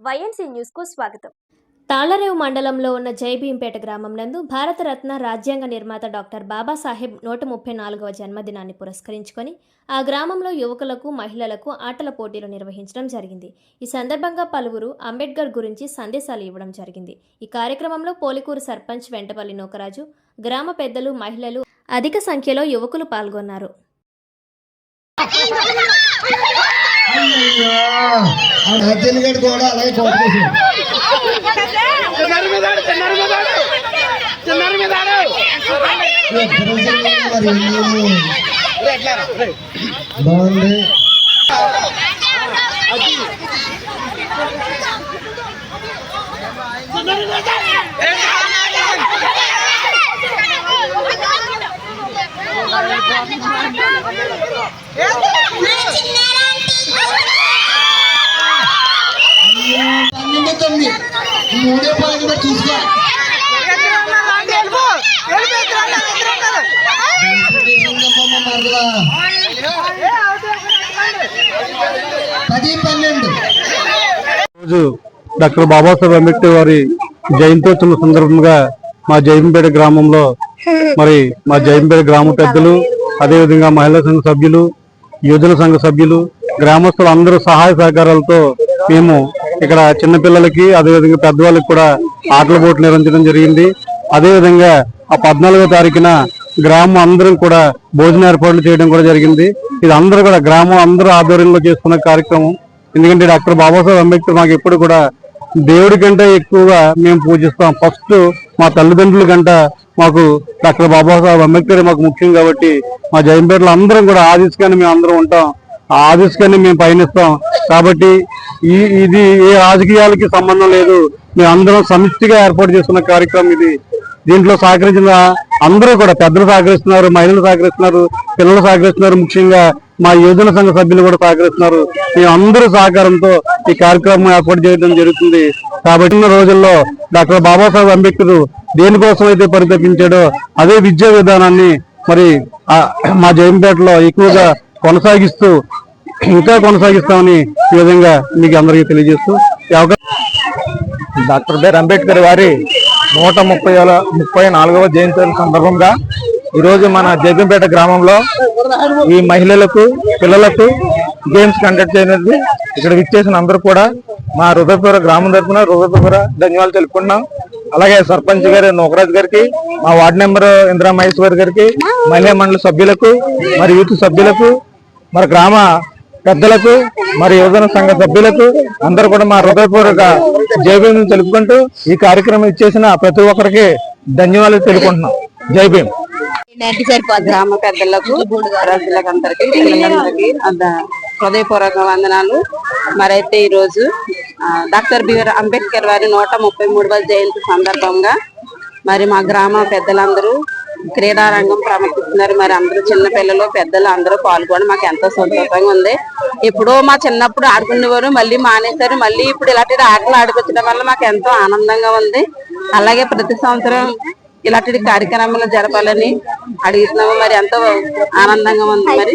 YNC న్యూస్కు స్వాగతం. తాళ్ళరేవు మండలంలో ఉన్న జైభీంపేట గ్రామం నందు భారతరత్న రాజ్యాంగ నిర్మాత డాక్టర్ బాబాసాహెబ్ నూట ముప్పై నాలుగవ జన్మదినాన్ని పురస్కరించుకొని ఆ గ్రామంలో యువకులకు మహిళలకు ఆటల పోటీలు నిర్వహించడం జరిగింది. ఈ సందర్భంగా పలువురు అంబేద్కర్ గురించి సందేశాలు ఇవ్వడం జరిగింది. ఈ కార్యక్రమంలో పోలికూరు సర్పంచ్ వెంటపల్లి నూకరాజు గ్రామ పెద్దలు మహిళలు అధిక సంఖ్యలో యువకులు పాల్గొన్నారు. అర్జున్ గడ్ కూడా అలాగే కొట్టేసాడు చిన్నారు మీద మూడే పాయింట్ కూడా చూసుకో. పది పన్నెండు. రోజు డాక్టర్ బాబాసాహెబ్ అంబేద్కర్ వారి జయంతోత్సవం సందర్భంగా మా జయంపేట గ్రామంలో మరి మా జయంపేట గ్రామ పెద్దలు అదేవిధంగా మహిళా సంఘ సభ్యులు యువజన సంఘ సభ్యులు గ్రామస్తులు అందరూ సహాయ సహకారాలతో మేము ఇక్కడ చిన్నపిల్లలకి అదేవిధంగా పెద్దవాళ్ళకి కూడా ఆటల పోట్లు నిర్వహించడం జరిగింది. అదేవిధంగా ఆ పద్నాలుగో తారీఖున గ్రామం అందరం కూడా భోజన ఏర్పాట్లు చేయడం కూడా జరిగింది. ఇది అందరూ కూడా గ్రామం అందరూ ఆధ్వర్యంలో చేసుకున్న కార్యక్రమం. ఎందుకంటే డాక్టర్ బాబాసాహెబ్ అంబేద్కర్ మాకు ఎప్పుడు కూడా దేవుడి కంటే ఎక్కువగా మేము పూజిస్తాం. ఫస్ట్ మా తల్లిదండ్రుల కంట మాకు డాక్టర్ బాబాసాహెబ్ అంబేద్కర్ మాకు ముఖ్యం కాబట్టి మా జయంపేటలో అందరం కూడా ఆ దిశగానే మేము అందరం ఉంటాం. ఆ దిశగానే మేము పయనిస్తాం. కాబట్టి ఈ ఇది ఏ రాజకీయాలకి సంబంధం లేదు. మేము అందరం సమిష్టిగా ఏర్పాటు చేస్తున్న కార్యక్రమం ఇది. దీంట్లో సహకరించిన అందరూ కూడా పెద్దలు సహకరిస్తున్నారు మహిళలు సహకరిస్తున్నారు పిల్లలు సహకరిస్తున్నారు ముఖ్యంగా మా యోజన సంఘ సభ్యులు కూడా సహకరిస్తున్నారు. మేము అందరూ సహకారంతో ఈ కార్యక్రమం ఏర్పాటు చేయడం జరుగుతుంది. కాబట్టి రోజుల్లో డాక్టర్ బాబాసాహెబ్ అంబేద్కర్ దేనికోసం అయితే పరితపించాడో అదే విద్యా విధానాన్ని మరి మా జయంపేటలో ఎక్కువగా కొనసాగిస్తూ ఇంకా కొనసాగిస్తామని ఈ విధంగా మీకు అందరికీ తెలియజేస్తూ డాక్టర్ బిఆర్ అంబేద్కర్ వారి నూట ముప్పై ముప్పై నాలుగవ జయంతి సందర్భంగా ఈరోజు మన జగంపేట గ్రామంలో ఈ మహిళలకు పిల్లలకు గేమ్స్ కండక్ట్ చేయనది ఇక్కడ విచ్చేసిన అందరూ కూడా మా హృదయపూర గ్రామం తరఫున హృదయపూర ధన్యవాదాలు తెలుపుకుంటున్నాం. అలాగే సర్పంచ్ గారి నోకరాజ్ గారికి మా వార్డు నెంబర్ ఇందిరా మహేశ్వర్ గారికి మహిళా మండలి సభ్యులకు మరి యూత్ సభ్యులకు మరి గ్రామ పెద్దలకు మరి యువజన సంఘ సభ్యులకు అందరూ కూడా మా హృదయపూర్వక జై తెలుపుకుంటూ ఈ కార్యక్రమం ఇచ్చేసిన ప్రతి ఒక్కరికి ధన్యవాదాలు తెలుపుకుంటున్నాం. జై భీమ్. గ్రామ పెద్దలకు ప్రజలకు అందరికి పిల్లలందరికీ హృదయపూర్వక వందనాలు. మరైతే ఈరోజు డాక్టర్ బిఆర్ అంబేద్కర్ వారి నూట ముప్పై మూడవ జయంతి సందర్భంగా మరి మా గ్రామ పెద్దలందరూ క్రీడారంగం ప్రవర్తిస్తున్నారు మరి అందరూ చిన్న పిల్లలు పెద్దలు అందరూ పాల్గొని మాకు ఎంతో సంతోషంగా ఉంది. ఎప్పుడో మా చిన్నప్పుడు ఆడుకునేవారు మళ్ళీ మానేశారు మళ్ళీ ఇప్పుడు ఇలాంటి ఆటలు ఆడుకొచ్చడం వల్ల మాకు ఎంతో ఆనందంగా ఉంది. అలాగే ప్రతి సంవత్సరం ఇలాంటి కార్యక్రమాలు జరపాలని అడుగుతున్నాము. మరి ఎంతో ఆనందంగా ఉంది మరి.